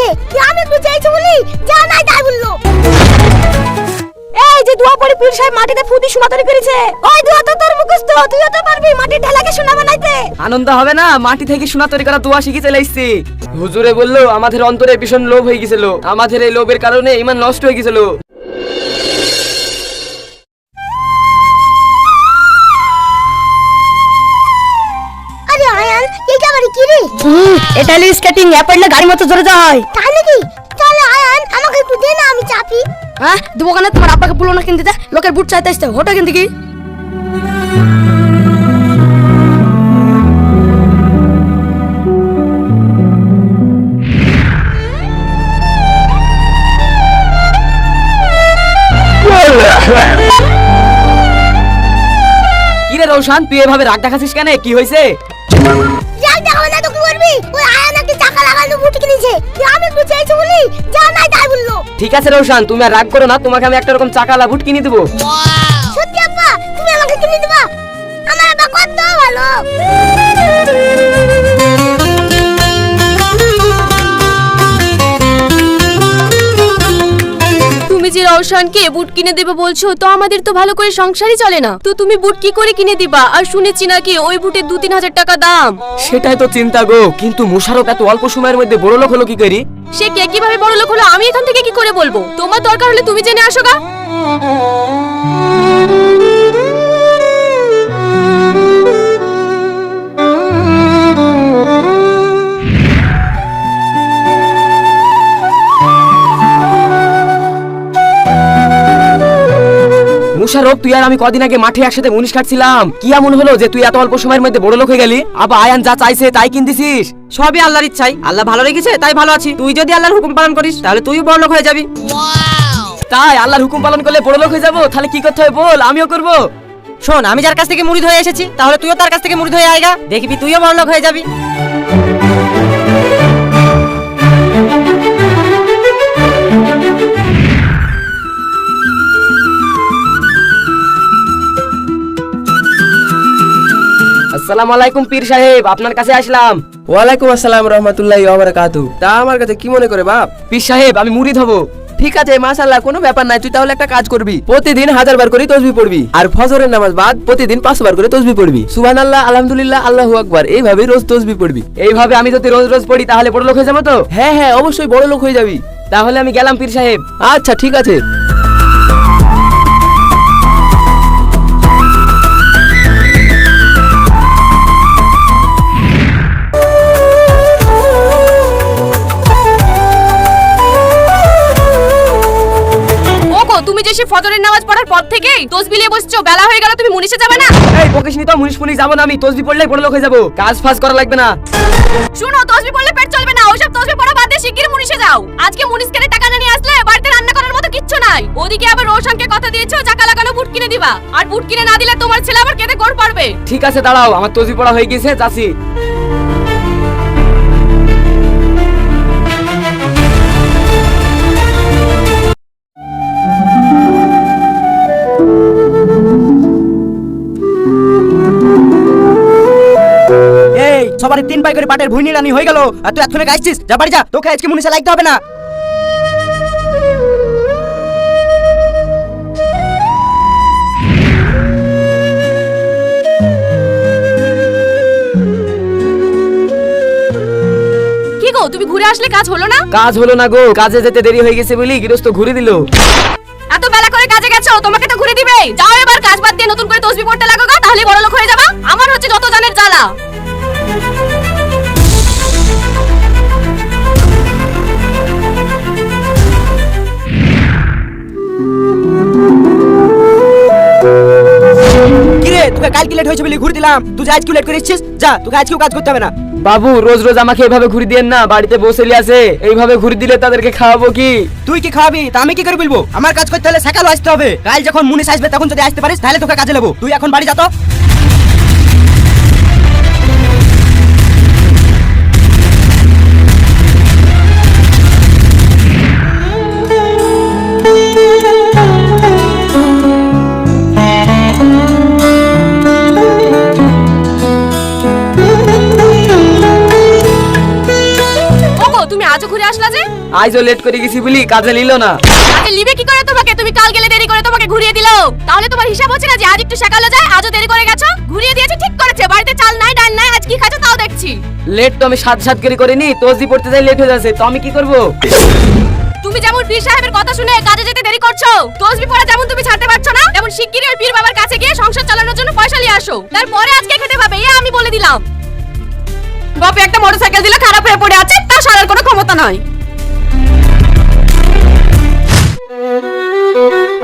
কিনেছে আমি বুঝাইছি বলি? যা নাই তাই বলল। এই যে দোয়া পড়ে পীর সাহেব মাটিতে ফুদি সুমাতরি তৈরি করেছে। ওই দুয়া তো তোর মুখস্থ তুইও তো পারবি মাটি ঢেলাকে সোনা বানাইতে। আনন্দ হবে না মাটি থেকে সোনা তৈরি করা দোয়া শিখে চলে এসছি হুজুরে বলল আমাদের অন্তরে ভীষণ লোভ হয়ে গিয়েছিল আমাদের এই লোভের কারণে ইমান নষ্ট হয়ে গেছিল। এটা হলো স্কেটিং অ্যাপেলে গাড়ি মতো জোরে হয়। তাই নাকি আয়ান আমাকে একটু দে না আমি চাপি। হ্যাঁ? দেবো কেন তোমার আব্বাকে বলো না কিনতে লোকের বুট চাইতে আসতে। হোটা কিনতে কি? কি রে রৌশান তুই এভাবে রাগ দেখাচ্ছিস কেন? কি হয়েছে? যাই দেখাবো না তো ওই আয়ান নাকি চাকা লাগানো বুট কিনেছে। আমি বুঝাইছি বলি? যা নাই তাই বলল। ঠিক আছে রৌশান তুমি আর রাগ করো না তোমাকে আমি একটা রকম লাগা বুট কিনে দেবো। সত্যি আব্বা তুমি আমাকে কিনে দেবা? আমার আব্বা কত ভালো। রওশনকে বুট কিনে দেবে বলছো? তো আমাদের তো ভালো করে সংসারই চলে না। তো তুমি বুট কি করে কিনে দিবা? আর শুনেছি নাকি ওই বুটের দু তিন হাজার টাকা দাম। সেটাই তো চিন্তা গো কিন্তু মুশারফ এত অল্প সময়ের মধ্যে বড় লোক হলো কি করি? সে কে? কীভাবে বড় লোক হলো? আমি এখান থেকে কি করে বলব? তোমার দরকার হলে তুমি জেনে আসো গা। মুশারফ তুই আর আমি কদিন আগে মাঠে একসাথে মুনিশ কাটছিলাম। কি এমন হলো যে তুই এত অল্প সময়ের মধ্যে বড় লোক হয়ে গেলি? আবার আয়ান যা চাইছে তাই কিনতেছিস? সবই আল্লাহর ইচ্ছাই। আল্লাহ ভালো রেখেছে তাই ভালো আছি। তুই যদি আল্লাহর হুকুম পালন করিস তাহলে তুইও বড় লোক হয়ে যাবি। তাই আল্লাহর হুকুম পালন করলে বড় লোক হয়ে যাব? তাহলে কি করতে হবে বল আমিও করব। শোন আমি যার কাছ থেকে মুড়ি হয়ে এসেছি তাহলে তুইও তার কাছ থেকে মুড়ি হয়ে আয়গা দেখবি তুইও বড় লোক হয়ে যাবি। আসসালামু আলাইকুম পীর সাহেব আপনার কাছে আসলাম। ওয়ালাইকুম আসসালাম রহমতুল্লাহি ওয়াবারাকাতু তা আমার কাছে কি মনে করে বাপ? পীর সাহেব আমি মুড়ি হব। ঠিক আছে মাশাআল্লাহ কোনো ব্যাপার নাই তুই তাহলে একটা কাজ করবি। প্রতিদিন হাজার বার করে তসবি পড়বি আর ফজরের নামাজ বাদ প্রতিদিন পাঁচশো বার করে তসবি পড়বি। সুবহানাল্লাহ আলহামদুলিল্লাহ আল্লাহু আকবার এইভাবে রোজ তসবি পড়বি। এইভাবে আমি যদি রোজ রোজ পড়ি তাহলে বড় লোক হয়ে যাব তো? হ্যাঁ হ্যাঁ অবশ্যই বড় লোক হয়ে যাবি। তাহলে আমি গেলাম পীর সাহেব। আচ্ছা ঠিক আছে। ওগো তুমি যে সে ফজরের নামাজ পড়ার পর থেকেই তসবি নিয়ে বসছো বেলা হয়ে গেল তুমি মুনিশে যাবে না? এই বকিস নি তো মুনিশ ফুনিশ যাব না আমি তসবি পড়লেই বড় লোক হয়ে যাব কাজ ফাজ করা লাগবে না। শুনো তসবি পড়লে পেট চলবে না ওইসব তসবি পড়া বাদ দিয়ে শিগগির মুনিশে যাও। আজকে মুনিশ কেনে টাকা না নিয়ে আসলে বাড়িতে রান্না করার মতো কিচ্ছু নাই। ওদিকে আবার রোশনকে কথা দিয়েছ চাকা লাগানো বুট কিনে দিবা। আর বুট কিনে না দিলে তোমার ছেলে আবার কেঁদে গোড় পারবে ঠিক আছে দাঁড়াও আমার তসবি পড়া হয়ে গেছে যাচ্ছি। এই সবার তিন পাই করে পাটের ভুইনি রানি হয়ে গেল। আর তুই এতক্ষণে গাইছিস? যা বাড়ি যা তোকে আজকে মুনিশে লাগতে হবে না। কি গো তুমি ঘুরে আসলে কাজ হলো না? কাজ হলো না গো কাজে যেতে দেরি হয়ে গেছে বলি গৃহস্থ ঘুরে দিল। এত বেলা করে কাজে গেছো তোমাকে তো ঘুরে দিবে যাও এবার কাজ বাদ দিয়ে নতুন করে তসবি পড়তে লাগো গো, তাহলে বড় লোক হয়ে যাবা। আমার হচ্ছে যত জানের জ্বালা। হয়েছে বলে ঘুরে দিলাম। তুই যে আজকে লেট করে এসেছিস যা তোকে আজকেও কাজ করতে হবে না। বাবু রোজ রোজ আমাকে এভাবে ঘুরে দিয়েন না বাড়িতে বসে আছে এইভাবে ঘুরে দিলে তাদেরকে খাওয়াবো কি? তুই কি খাওয়াবি? তা আমি কি করে বলব? আমার কাজ করতে হলে সকালে আসতে হবে। কাল যখন মুনিশ আসবে তখন যদি আসতে পারিস তাহলে তোকে কাজে নেব তুই এখন বাড়ি যা আজও লেট করে গেছি বলি কাজে নিল না। আজকে লিবে কি করে তোমাকে? তুমি কাল গেলে দেরি করে তোমাকে ঘুরিয়ে দিলো। তাহলে তোমার হিসাব হচ্ছে না যে আজ একটু সকালে যায় আজও দেরি করে গেছো? ঘুরিয়ে দিয়েছে ঠিক করেছে। বাড়িতে চাল নাই ডাল নাই আজ কি খাচ্ছ তাও দেখছি। লেট তো আমি সাত সাত করে করিনি তসবি পড়তে যাই লেট হয়ে যাচ্ছে তো আমি কি করব? তুমি যেমন পীর সাহেবের কথা শুনে কাজে যেতে দেরি করছ তসবি পড়া যেমন তুমি ছাড়তে পারছ না তেমন শিগগিরই ওই পীর বাবার কাছে গিয়ে সংসার চালানোর জন্য পয়সা নিয়ে আসো। তারপরে আজকে খেতে পাবে এ আমি বলে দিলাম। বাপে একটা মোটরসাইকেল দিলে খারাপ হয়ে পড়ে আছে তা সারার কোনো ক্ষমতা নাই।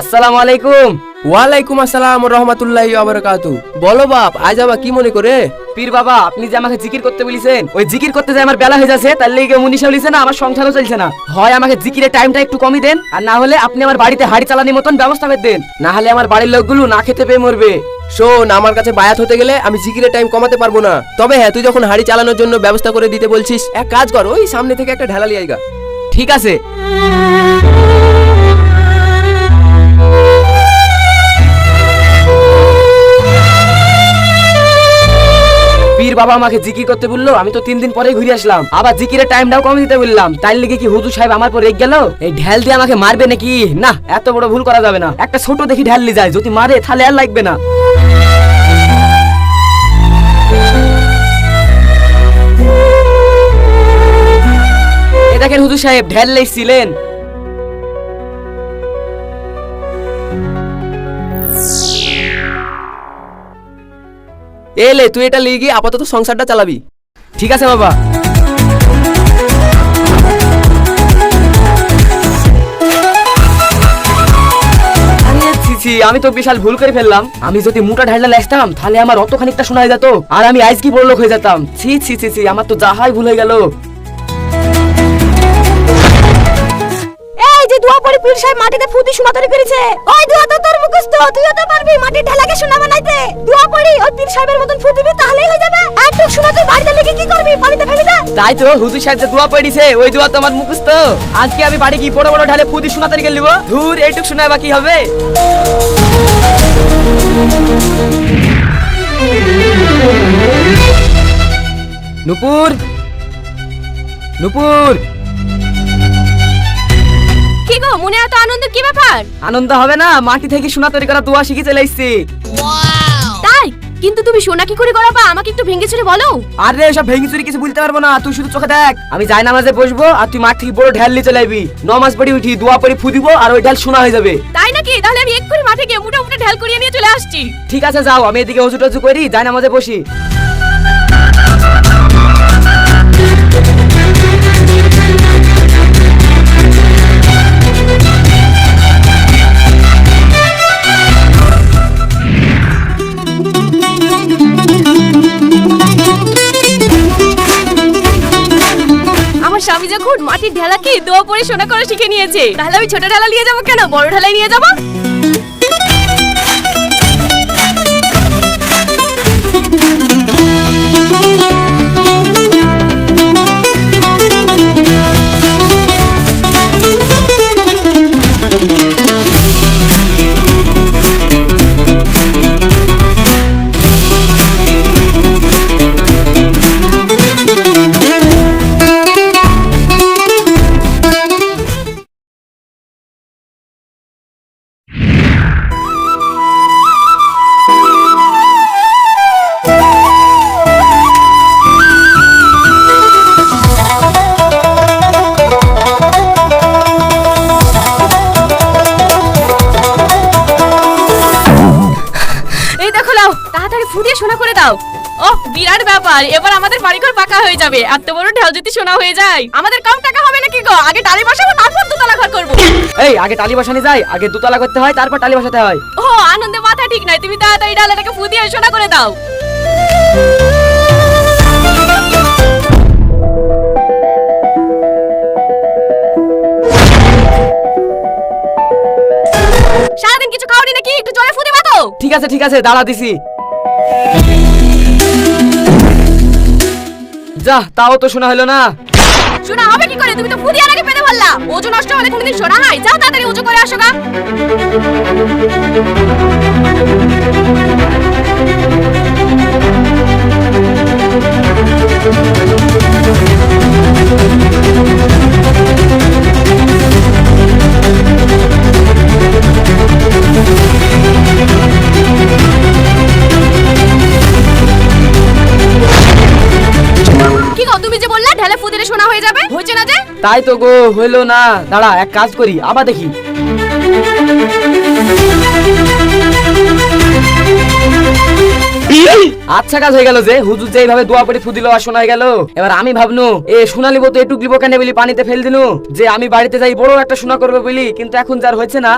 আসসালামু আলাইকুম। ওয়ালাইকুম আসসালাম রহমতুল্লাহি বারাকাতু বলো বাপ আজ আবার কি মনে করে? পীর বাবা আপনি যে আমাকে জিকির করতে বলেছেন ওই জিকির করতে যে আমার বেলা হয়ে যাচ্ছে তার লেগে মুনিশা বলেছে না আমার সংসারও চলছে না। হয় আমাকে জিকিরের টাইমটা একটু কমই দেন আর না হলে আপনি আমার বাড়িতে হাড়ি চালানির মতন ব্যবস্থা করে দেন। না হলে আমার বাড়ির লোকগুলো না খেতে পেয়ে মরবে। শোন আমার কাছে বায়াত হতে গেলে আমি জিকিরের টাইম কমাতে পারব না। তবে হ্যাঁ তুই যখন হাড়ি চালানোর জন্য ব্যবস্থা করে দিতে বলছিস এক কাজ কর ওই সামনে থেকে একটা ঢালালি আইগা। ঠিক আছে। পীর বাবা আমাকে জিকির করতে বলল, আমি তো তিন দিন পরেই ঘুরে আসলাম। আবার জিকিরের টাইমটাও কম দিতে বললাম। তাই লেগে কি হুজুর সাহেব আমার পর গেল? এই ঢেল দিয়ে আমাকে মারবে নাকি? না, এত বড় ভুল করা যাবে না। একটা ছোট দেখি ঢেললি যায়, যদি মারে তাহলে আর লাগবে না। দেখেন হুজুর সাহেব ঢেল লেগছিলেন এলে তুই এটা লিয়ে গিয়ে আপাতত সংসারটা চালাবি। ঠিক আছে বাবা। ছি আমি তো বিশাল ভুল করে ফেললাম। আমি যদি মোটা ঢালনা লেখতাম তাহলে আমার অত খানিকটা শোনা যেত। আর আমি আইজ কি বড় লোক হয়ে যেতাম। ছি ছি ছি ছি, আমার তো যাহাই ভুল হয়ে গেল। দোয়া পড়ে পীর সাহেব মাটিতে ফুদি সুমাতরি করেছে ওই দোয়া তো তোর মুখস্থ, তুইও তো পারবি মাটির ঢেলাকে সোনা বানাইতে। দোয়া পড়ি, ওই পীর সাহেবের মতন ফুদিবি তাহলেই হয়ে যাবে। একটু সোনা তুই বাড়িতে লেগে কি করবি পানিতে ফেলে দে তাই তো, হুজুর সাহেব যে দোয়া পড়িছে, ওই দোয়া তো আমার মুখস্থ। আজকে আমি বাড়ি কি বড় বড় ঢালে পুদি শোনা তারিখে লিব ধুর, এইটুক শোনায় বাকি হবে। নুপুর নুপুর। গো মনে এত আনন্দ কি ব্যাপার? আনন্দ হবে না মাটি থেকে সোনা তৈরি করা দোয়া শিখে চলে এসছি। তাই? কিন্তু তুমি সোনা কি করে করাবা আমাকে একটু ভেঙে চুরে বলো। আরে সব ভেঙে চুরি কিছু বলতে পারব না তুই শুধু চোখে দেখ। আমি যাই নামাজে বসবো আর তুই মাঠ থেকে বড় ঢেল নিয়ে চলে আসবি নমাজ পড়ি উঠি দোয়া পড়ি ফু দিব আর ওই ঢেল শোনা হয়ে যাবে। তাই নাকি? তাহলে আমি এক্ষুনি মাঠে গিয়ে মুটা মুটা ঢেল করিয়ে নিয়ে চলে আসছি। ঠিক আছে যাও আমি এদিকে হজু টজু করি যাই নামাজে বসি। স্বামী যখন মাটির ঢেলাকে দোয়া পরে সোনা করা শিখে নিয়েছে, তাহলে আমি ছোট ঢেলা নিয়ে যাব কেন? বড় ঢেলায় নিয়ে যাব? দাও। ও বিরাট ব্যাপার। এবার আমাদের বাড়িঘর পাকা হয়ে যাবে। এত বড় ঢেল যদি সোনা হয়ে যায়। আমাদের কম টাকা হবে নাকি গো? আগে টালি বসাবো তারপর দুতলা ঘর করব। এই আগে টালি বসানি যায় আগে দুতলা করতে হয় তারপর টালি বসাতে হয়। ও আনন্দে মাথা ঠিক নাই। তুমি তাড়াতাড়ি ডালাটাকে ফুটিয়ে সোনা করে দাও। সারাদিন কিছু খাওনি নাকি? একটু জোরে ফুটে মাতো ঠিক আছে ঠিক আছে দাঁড়া দিছি। যা, তাও তো শোনা হলো না। শোনা হবে কি করে? তুমি তো ফুদিয়ার আগে পেতে বললা ওজন নষ্ট হলে কোনোদিন শোনা হয়। যাও তাড়াতাড়ি উঁচু করে আসো গা। তাই তো গো হইল না। দাঁড়া এক কাজ করি আবার দেখি। আচ্ছা কাজ হয়ে গেল যে হুজুর যে এইভাবে দোয়া পড়ে ফুদিল আর শোনা গেল। এবার আমি ভাবনু এ সোনা লিবো তো একটু লিবো কেন বলি পানিতে ফেল দিনু? যে আমি বাড়িতে যাই বড় একটা সোনা করবে বলি কিন্তু এখন যার হয়েছে না।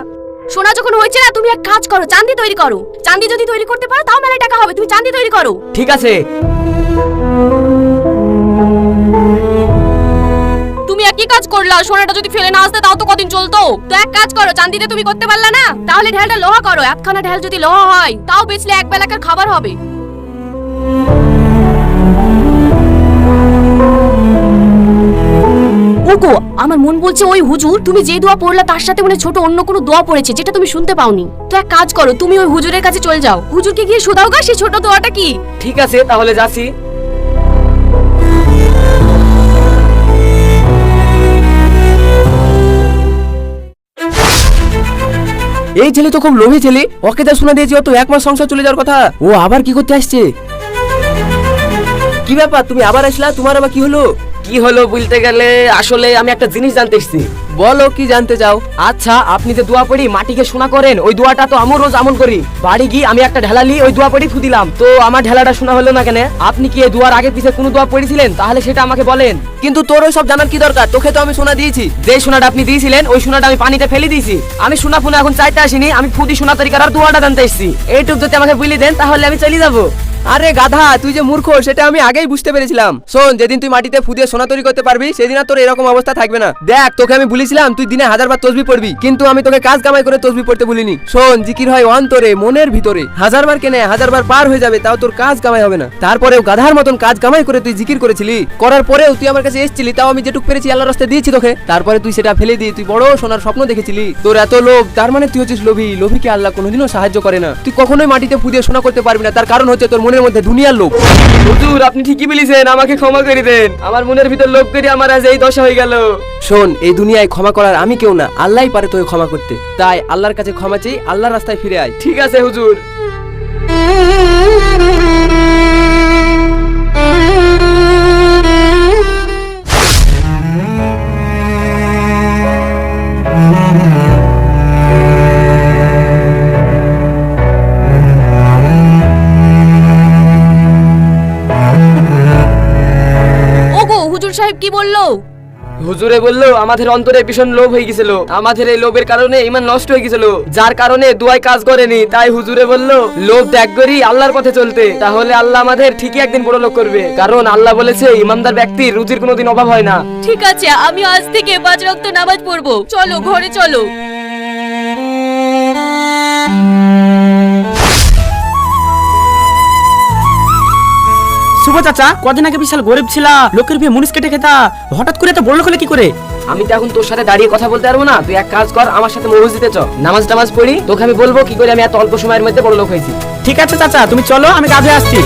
সোনা যখন হয়েছে না তুমি এক কাজ করো চাঁদি তৈরি করো। চাঁদি যদি তৈরি করতে পারো তাও মেলায় টাকা হবে তুমি চাঁদি তৈরি করো। ঠিক আছে। করলা সোনাটা যদি ফেলে না আসতে তাও তো কদিন চলতো। তো এক কাজ করো চান্দিতে তুমি করতে পারলা না? তাহলে ঢেলটা লোহা করো একখানা ঢেল যদি লোহা হয় তাও বেচলে এক বেলাকার খাবার হবে। ওগো আমার মন বলছে ওই হুজুর তুমি যে দোয়া পড়লা তার সাথে মানে ছোট অন্য কোনো দোয়া পড়েছে যেটা তুমি শুনতে পাওনি। তো এক কাজ করো তুমি ওই হুজুরের কাছে চলে যাও। হুজুরকে গিয়ে শোধাও গা সেই ছোট দোয়াটা কি? ঠিক আছে তাহলে যাচ্ছি। এই ছেলে তো খুব লোভী ছেলে। ওকে যা শুনে দিয়েছি অত এক মাস সংসার চলে যাওয়ার কথা। ও আবার কি করতে আসছে? কি ব্যাপার? তুমি আবার আসলা? তোমার আবার কি হলো? কি হলো বলতে গেলে? আসলে আমি একটা জিনিস জানতে এসেছি। বলো, কি জানতে চাও? আচ্ছা আপনি যে দোয়া পড়ি, মাটিকে শোনা করেন, ওই দোয়াটা তো আমও রোজ আমল করি। বাড়ি গিয়ে আমি একটা ঢেলালি ওই দোয়া পড়ি ফুদিলাম তো আমার ঢেলাটা শোনা হলো না কেন? আপনি কি এই দোয়ার আগে পিছে কোনো দোয়া পড়েছিলেন? তাহলে সেটা আমাকে বলেন। কিন্তু তোর ওই সব জানার কি দরকার? তোকে তো আমি শোনা দিয়েছি। যে সোনাটা আপনি দিয়েছিলেন, ওই সোনাটা আমি পানিতে ফেলে দিয়েছি। আমি সোনা ফোনা এখন চাইতে আসিনি, আমি ফুদি সোনা তরিকার আর দোয়াটা জানতে এসেছি। এইটুক যদি আমাকে বলে দেন, তাহলে আমি চলে যাব। আরে গাধা, তুই যে মূর্খ, সেটা আমি আগেই বুঝতে পেরেছিলাম। শোন, যেদিন তুই মাটিতে ফুদিয়ে সোনা তৈরি করতে পারবি, সেদিন আর তোর এরকম অবস্থা থাকবে না। দেখ, তোকে আমি বলেছিলাম, তুই দিনে হাজার বার তসবি পড়বি, কিন্তু আমি তোকে কাজ কামাই করে তসবি পড়তে বলিনি। শোন, জিকির হয় অন্তরে, মনের ভিতরে। হাজার বার কেনে হাজার বার পার হয়ে যাবে, তাও তোর কাজ কামাই হবে না। তারপরেও গাধার মতন কাজ কামাই করে তুই জিকির করেছিলি। করার পরেও তুই আমার কাছে এসেছিলি, তাও আমি যেটুক পেরেছি আল্লাহ রাস্তায় দিয়েছি তোকে। তারপরে তুই সেটা ফেলে দিয়ে তুই বড় সোনার স্বপ্ন দেখেছিলি। তোর এত লোভ, তার মানে তুই হচ্ছিস লোভী। লোভীকে আল্লাহ কোনোদিনও সাহায্য করে না। তুই কখনোই মাটিতে ফুদিয়ে সোনা করতে পারবি না। তার কারণ হচ্ছে তোর মনের মধ্যে দুনিয়ার লোক। হুজুর আপনি ঠিকই বলেছেন আমাকে ক্ষমা করে দেন। আমার মনের ভিতর লোভ করে আমার আজ এই দশা হয়ে গেল। শোন এই দুনিয়ায় ক্ষমা করার আমি কেউ না। আল্লাহই পারে তোকে ক্ষমা করতে। তাই আল্লাহর কাছে ক্ষমা চেয়ে আল্লাহর রাস্তায় ফিরে আয়। ঠিক আছে হুজুর। সাহেব কি বলল? হুজুরে বলল আমাদের অন্তরে ভীষণ লোভ হয়ে গেছিল। আমাদের এই লোভের কারণে ইমান নষ্ট হয়ে গেছিল। যার কারণে দুয়াই কাজ করেনি তাই হুজুরে বলল লোভ ত্যাগ করি আল্লাহর পথে চলতে। তাহলে আল্লাহ আমাদের ঠিকই একদিন বড় লোক করবে। কারণ আল্লাহ বলেছে ইমানদার ব্যক্তির রুজির কোনোদিন অভাব হয় না। ঠিক আছে আমি আজ থেকে পাঁচ রক্ত নামাজ পড়ব। চলো ঘরে চলো। শুভ চাচা কদিন আগে বিশাল গরিব ছিলা লোকের বিয়ে মুনিশ কেটে খেতা। হঠাৎ করে তো বড় লোক হলে কি করে? আমি তো এখন তোর সাথে দাঁড়িয়ে কথা বলতে পারব না তুই এক কাজ কর আমার সাথে মসজিদে চ নামাজ টামাজ পড়ি তোকে আমি বলব কি করে আমি এত অল্প সময়ের মধ্যে বড় লোক হয়েছি। ঠিক আছে চাচা তুমি চলো আমি কাজে আসছি।